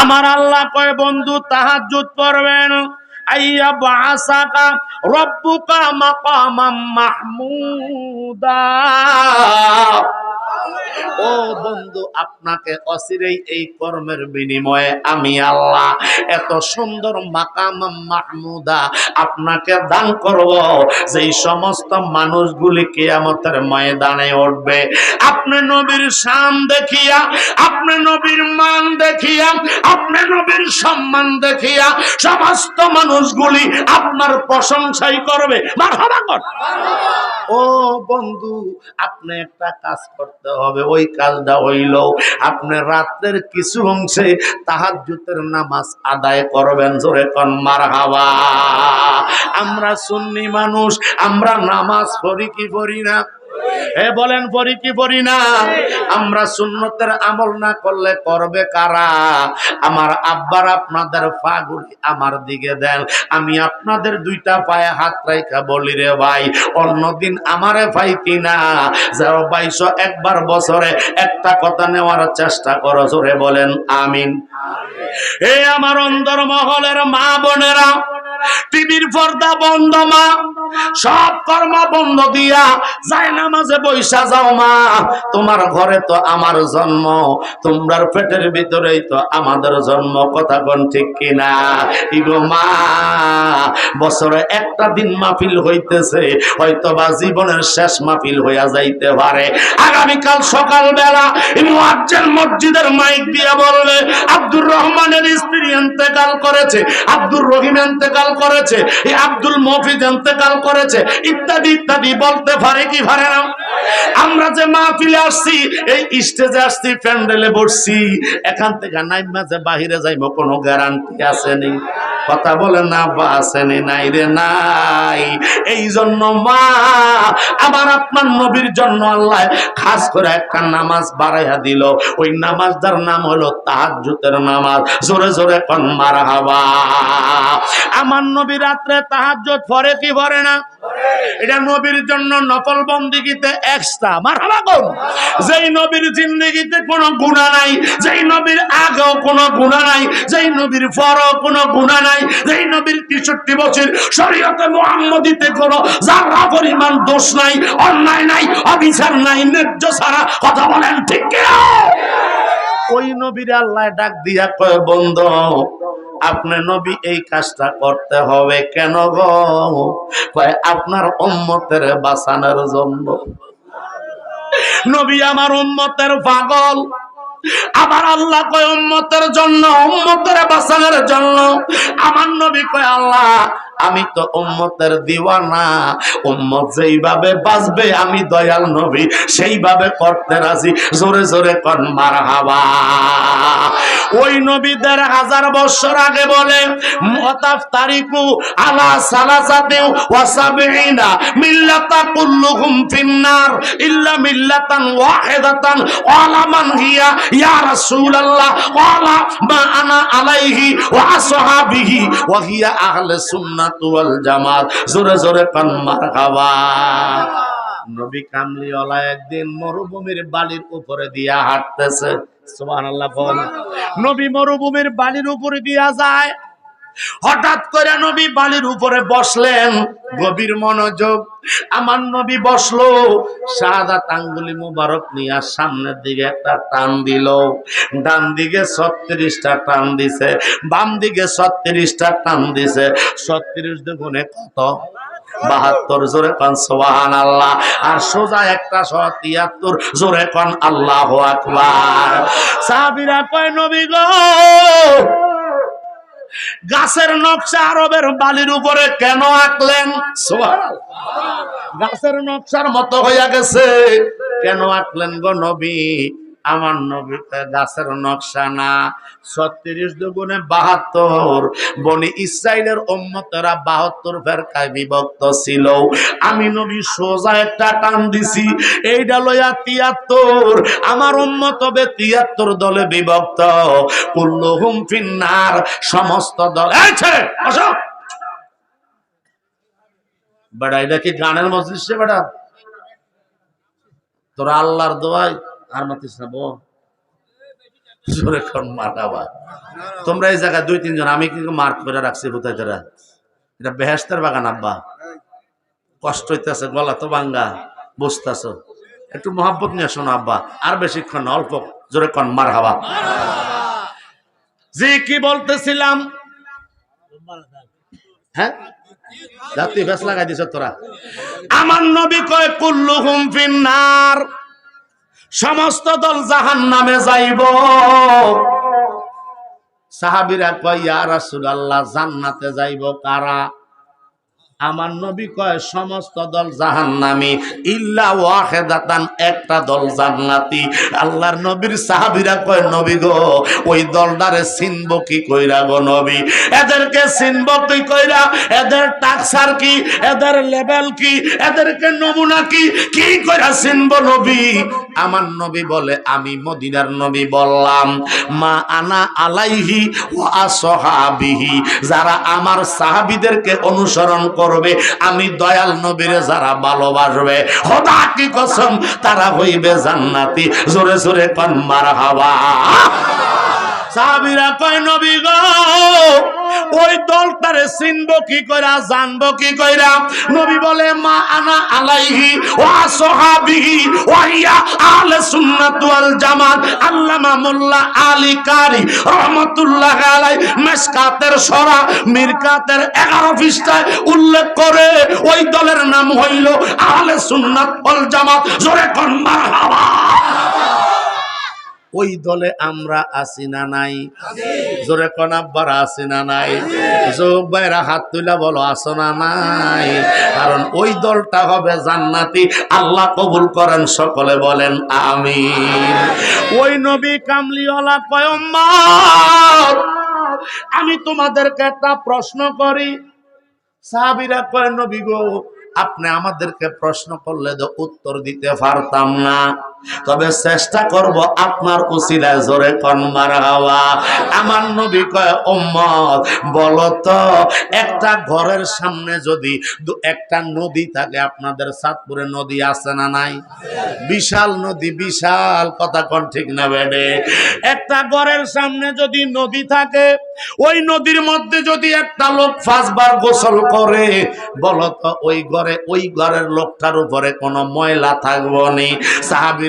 আমার আল্লাহ কয় বন্ধু তাহাজ্জুদ পড়বেন। আইয়া বাসাকা রব্বুকা মাকামাম মাহমুদা। ও বন্ধু আপনাকে অচিরেই এই কর্মের বিনিময়ে আমি আল্লাহ এত সুন্দর মাকাম মাহমুদা আপনাকে দান করব। যেই সমস্ত মানুষগুলি কিয়ামতের ময়দানে উঠবে আপনি নবীর শান দেখিয়া আপনি নবীর মান দেখিয়া আপনি নবীর সম্মান দেখিয়া সমস্ত মানুষগুলি আপনার প্রশংসাই করবে। ও বন্ধু আপনি একটা কাজ করতে হবে। ওই কাজটা হইল। আপনি রাতের কিছু অংশে তাহাজ্জুদের নামাজ আদায় করবেন, জোরে কন মার হাওয়া আমরা সুন্নি মানুষ, আমরা নামাজ পড়ি কি পড়ি না? এ বলেন, পড়ি কি পড়ি না? আমরা সুন্নতের আমল না করলে করবে কারা? আমার আব্বার আপনাদের পাগুলি আমার দিকে দেন। আমি আপনাদের দুইটা পায়ে হাত রাইখা বলি রে ভাই, অন্যদিন আমারে ভাই কিনা যাও বাইশো একবার বছরে একটা কথা নেওয়ার চেষ্টা করো, জোরে বলেন, আমিন। এ আমার অন্দর মহলের মা বোনেরা, টিভির পর্দা বন্ধ মা। সব কর্ম বন্ধ দিয়া যায় নামাজে বৈশা যাও মা। তোমার ঘরে তো আমার জন্ম, তোমরার পেটের ভিতরেই তো আমাদের জন্ম, কথা কোন ঠিক কিনা? ইগো মা, বছরে একটা দিন মাহফিল হইতেছে হয়তো বা জীবনের শেষ মাহফিল হইয়া যাইতে পারে। আগামীকাল সকাল বেলা মুয়াজ্জিন মসজিদের মাইক দিয়ে বলবে, আব্দুর রহমানের স্ত্রী ইন্তেকাল করেছে, আব্দুর রহিম ইন্তেকাল করেছে, এই আব্দুল মফিজ ইন্তেকাল করেছে। ইত্যাদি ইত্যাদি বলতে পারে কি পারে না? আমরা যে মাহফিলে আসছি, এই স্টেজে আসছি, প্যান্ডেলে বসছি। এখান থেকে নাইমা যে বাহিরে যাইব কোনো গ্যারান্টি আছে নি? কথা বলে না, বা আসেনি নাই রে, নাই। এই জন্য মা, আবার আপনার নবীর জন্য আল্লাহ খাস করে একটা নামাজ বাড়াইয়া দিল। ওই নামাজটার নাম হলো তাহাজ্জুদের নামাজ। জোরে জোরে কন মারা হাবা আমার নবী রাত্রে তাহাজ্জুদ পড়ে কি পড়ে না? এটা নবীর জন্য নকল বন্দিগিতে এক্সট্রা মারহাবা কোন যেই নবীর জিন্দেগিতে কোনো গুণা নাই, যেই নবীর আগেও কোনো গুণা নাই, যেই নবীর পরও কোনো গুণা নাই, যেই নবীর তেষট্টি বছর শরীয়তে মোহাম্মদিতে কোনো যারা পরিমাণ দোষ নাই, অন্যায় নাই, অবিচার নাই, ন্যায্য ছাড়া কথা বলেন ঠিক? ওই নবীর আল্লাহ ডাক দিয়া কয়, বন্ধু আপনি নবী, এই কাজটা করতে হবে কেন গো? আপনার উম্মতের বাঁচানোর জন্য। নবী আমার উম্মতের পাগল। আমার আল্লাহ কয়, উম্মতের জন্য, উম্মতের বাঁচানোর জন্য। আমার নবী কয়, আল্লাহ, আমি তো উম্মতের দিওয়ানা। উম্মত যেইভাবে বাঁচবে, আমি দয়াল নবী, সেইভাবে করতে রাজি। জোরে জোরে কন মার হাবা ওই নবী দেড় হাজার বছর আগে বলে, মতাফ তারিকু আলা সালাসাতে ওয়াসাবিনা মিল্লাতা কুল্লুহুম ফিন্নার ইল্লা মিল্লাতান ওয়াহিদাতান ওয়ালা মান হিয়া ইয়া রাসূলুল্লাহ ওয়ালা মা আনা আলাইহি ওয়া আসহাবিহি ওয়া হিয়া আহলে সুন্নাত ওয়াল জামাত। জোরে জোরে কান, মারহাবা। নবী কামলিওয়ালা একদিন মরুভূমির বালির উপরে দিয়া হাঁটতেছে। নবী মরুভূমির বালির উপরে দিয়া যায়। হঠাৎ করে নবী বালির উপরে বসলেন। গভীর মনোযোগ। আমার নবী বসল। সাদা আঙ্গুলি মুবারক নিয়ে সামনের দিকে একটা টান দিল। ডান দিকে ছত্রিশটা টান দিছে। বাম দিকে ছত্রিশটা টান দিছে। ছত্রিশ দুগুণে কত? বাহাত্তর জোরে কন সোহান আল্লাহ আর সোজা একটা শহ তিয়াত্তর জোরে কন, আল্লাহ আকবার। সাহাবিরা কয়, নবী গো, গাছের নকশা আরবের বালির উপরে কেন আঁকলেন? গাছের নকশার মতো হইয়া গেছে। কেন আঁকলেন গো নবী? আমার নবীতে গাছের নকশা না। ছত্রিশ দুগুণে বাহাত্তর। বনি ইসরায়েলের উম্মতেরা বাহাত্তর ফেরকায় বিভক্ত ছিল। আমি নবী সোজা একটা টান দিছি। এইটা লইয়া তিয়াত্তর। আমার উম্মত হবে তিয়াত্তর দলে বিভক্ত। কুল্লুহুম ফিন্নার সমস্ত দল। আছে বেড়া এটা কি গানের মজলিস বেড়া তোরা আল্লাহর দোয়াই আর মাতিস না মারাবা তোমরা এই জায়গায় দুই, তিনজন, আমি কিন্তু মার্ক করে রাখছি কোথায় তারা? এটা বেহেস্তের বাগান, আব্বা। কষ্ট হইতেছে, গলা তো বাঙ্গা বুঝতেছ। একটু মহাব্বত নিয়ে শোনো, আব্বা। আর বেশিক্ষণ অল্প জোরে কন মার হাবা জি, কি বলতেছিলাম? হ্যাঁ? জাতি ফেস লাগাই দিছ তোরা। আমার নবী কয় কুল্লু হুম ফিন্নার। সমস্ত দল জাহান নামে যাইব। সাহাবিরা কয় ইয়া জান্নাতে যাইব কারা? আমার নবী কয়, সমস্ত দল জাহান্নামী। ইল্লা ওয়াহেদাতান, একটা দল জান্নাতি। আল্লাহর নবীর সাহাবীরা কয়, নবী গো, ওই দলটারে চিনব কি কইরা গো নবী? এদেরকে চিনব কি কইরা? এদের টাকসার কি? এদের লেভেল কি? এদেরকে নমুনা কি? কি কইরা চিনব নবী? আমার নবী বলে, আমি মদিনার নবী বললাম, মা আনা আলাইহি ওয়া সহাবিহি যারা আমার সাহাবীদেরকে অনুসরণ করবে, আমি দয়াল নবীরে যারা ভালোবাসবে হদা কি কসম, তারা হইবে জান্নাতি। জোরে জোরে কন হাওয়া সাবিরা কয়, নবী গো, ওই দলটারে চিনবো কি কইরা, জানব কি কইরা। নবী বলে, মা আনা আলাইহি ওয়া সাহাবিহি ওয়া ইয়া আহলে সুন্নাত ওয়াল জামাত। আল্লামা মোল্লা আলী কারি রহমাতুল্লাহ আলাই মেশকাতের সরা মিরকাতের 11 পৃষ্ঠায় উল্লেখ করে, ওই দলের নাম হইল আহলে সুন্নাত ওয়াল জামাত। জোরে কোন মারহাবা ওই দলে আমরা আছি না নাই? জোরে কোন আব্বারা আছি না নাই? যোগ বাইরা হাত তুলা বলো আসো না নাই? কারণ ওই দলটা হবে জান্নাতি। আল্লাহ কবুল করেন, সকলে বলেন আমি ওই নবী কামলিওয়ালা পয়ম্মর আমি তোমাদেরকে একটা প্রশ্ন করি। সাহাবিরা কয়, নবী গো, আপনি আমাদেরকে প্রশ্ন করলে তো উত্তর দিতে পারতাম না। তবে চেষ্টা করব আপনার উসিলায় জোরে কনমার হাওয়া আমার নবী কয়, উম্মত, বলো তো, একটা ঘরের সামনে যদি একটা নদী থাকে, আপনাদের সাতপুরে নদী আছে না নাই? বিশাল নদী, বিশাল, কথা কোন ঠিক না বেডে। একটা ঘরের সামনে যদি নদী থাকে, ওই নদীর মধ্যে যদি একটা লোক পাঁচবার গোসল করে বলতো ওই ঘরে, ওই ঘরের লোকটার উপরে কোনো ময়লা থাকব নি?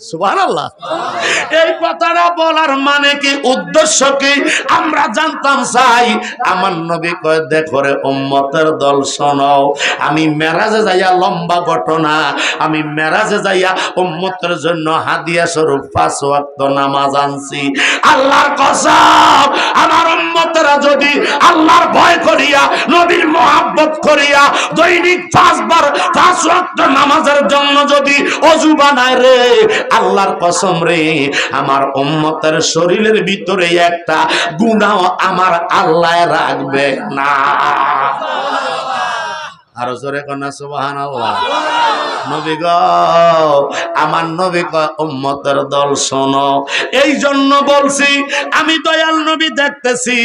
সুবহানাল্লাহ। এই কথাটা বলার মানে কি? উদ্দেশ্য কি? আমরা জানতাম চাই আমার নবী কয়, দেখো রে উম্মতের দল, শোনো, আমি মেরাজে যাইয়া লম্বা ঘটনা, আমি মেরাজে যাইয়া উম্মতের জন্য হাদিয়া স্বরূপ পাঁচ ওয়াক্ত নামাজ আনছি। আল্লাহর কসম, আমার উম্মতেরা যদি আল্লাহর ভয় করিয়া, নবীর মোহাব্বত করিয়া দৈনিক পাঁচবার পাঁচ ওয়াক্ত নামাজের জন্য যদি অজু বানায় রে আল্লাহর কসম রে, আমার উম্মতের শরীরের ভিতরে একটা গুণাও আমার আল্লাহ রাখবে না। আরও জোরে কন্যা সুবাহ আল্লাহ নবী গো, আমার নবী উম্মতের দল শোনো। এই জন্য বলছি, আমি দয়াল নবী দেখতেছি,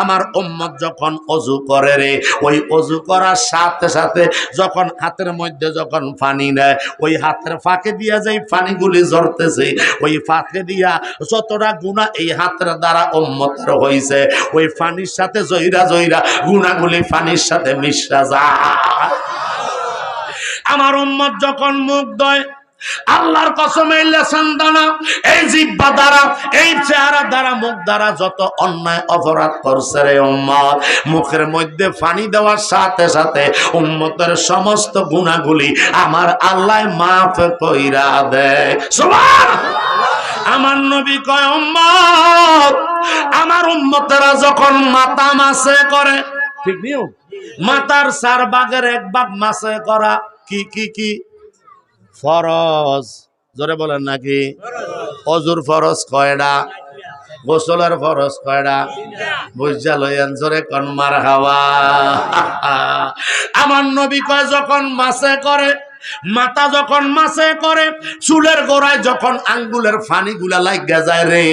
আমার উম্মত যখন অজু করে রে, ওই অজু করার সাথে সাথে যখন হাতের মধ্যে যখন পানি নেয়, ওই হাতের ফাঁকে দিয়া যাই পানিগুলি ঝরতেছে, ওই ফাঁকে দিয়া যতটা গুণা এই হাতের দ্বারা উম্মতের হইছে, ওই পানির সাথে জইরা জইরা গুণাগুলি পানির সাথে মিশা যায়। আমার উম্মত যখন মুখ দয় আল্লাহর কসম এই লেসন দানা এই জিব্বা দ্বারা এই চেহারা দ্বারা মুখ দ্বারা যত অন্যায় অপরাধ করছে রে উম্মত মুখের মধ্যে পানি দেওয়ার সাথে সাথে উম্মতের সমস্ত গুণাগুলি আমার আল্লাহ মাফ কইরা দেয়। সুবহান আমার নবী কয় উম্মত আমার উম্মতেরা যখন মাতা মাসে করে ঠিক নিও মাতার চার বাগের এক বাগ মাসে করা কি কি কি? ফরজ। জোরে বলেন নাকি অজুর ফরজ কয়ডা? গোসলের ফরজ কয়ডা? বুঝা লইয়ান, জোরে কন মার হাওয়া আমার নবী কয়, যখন মাসে করে মাথা যখন মাছে করে, চুলের গোড়ায় যখন আঙ্গুলের ফানি গুলা লাগিয়া যায় রে,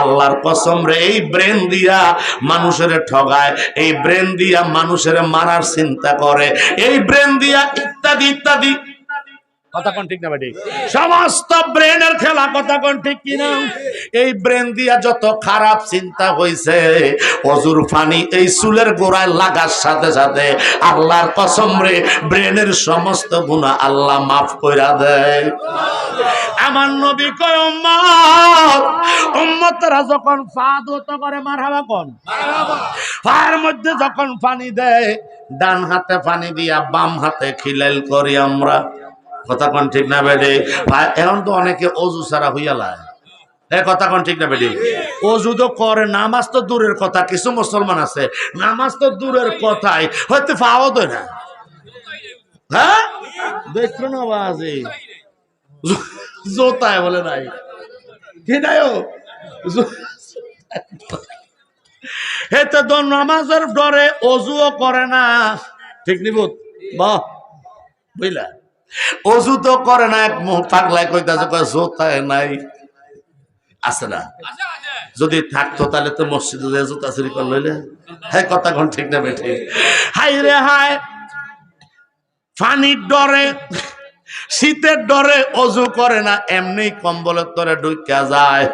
আল্লাহর কসম রে, এই ব্রেন দিয়া মানুষের ঠগায়, এই ব্রেন দিয়া মানুষের মারার চিন্তা করে, এই ব্রেন দিয়া ইত্যাদি ইত্যাদি কথা কোন ঠিক না বেটি সমস্ত ব্রেনের খেলা কথা কোন ঠিক কিনা এই ব্রেন দিয়া যত খারাপ চিন্তা হইছে অজুর ফানি এই চুলের গোড়ায় লাগার সাথে সাথে আল্লাহর কসম রে ব্রেনের সমস্ত গুণা আল্লাহ মাফ কইরা দেয়। আমার নবী কয় উম্মত উম্মতরা যখন পা ধুত করে মারহাবা কোন? পায়ের মধ্যে যখন পানি দেয় ডান হাতে পানি দিয়া বাম হাতে খিলাইল করি আমরা। কথা কোন ঠিক না বেডে। এখন তো অনেকে অজু ছাড়া হইয়া লায়। কথা কোন ঠিক না বেডি। অজু তো করে, নামাজ তো দূরের কথা, কিছু মুসলমান আছে, নামাজ তো দূরের কথাই, হয়তো পাওয়া তো না। হ্যাঁ? দেখছ না বাজে জোতায় বলে নাই। কি নাই ও? হেতে তো নামাজের ডরে অজুও করে না। ঠিক নিবুত বাহ, বুঝলা? অজু তো করে না এক মুখ পাগলায় কইতাছে কয় জোতায় নাই। আছে না? যদি থাকতো তাহলে তো মসজিদে যে জুতা চুরি করে লইলে হ্যাঁ কথা কোন ঠিক না বেঠে। হাই রে হাই ফানির ডরে শীতের ডরে অজু করে না এমনি কম্বলের তরে ঢুকা যায়।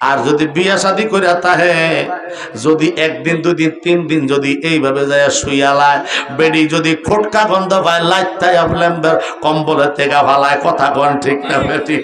আর যদি বিয়া শাদি করে তাহে, যদি একদিন, দুদিন তিন দিন যদি এইভাবে যায় শুয়ালায় বেডি যদি খোটকা গন্ধ পায় লাইট লাইতাই কম্বলের থেকে ভালায় কথা কন ঠিক না, বেটি।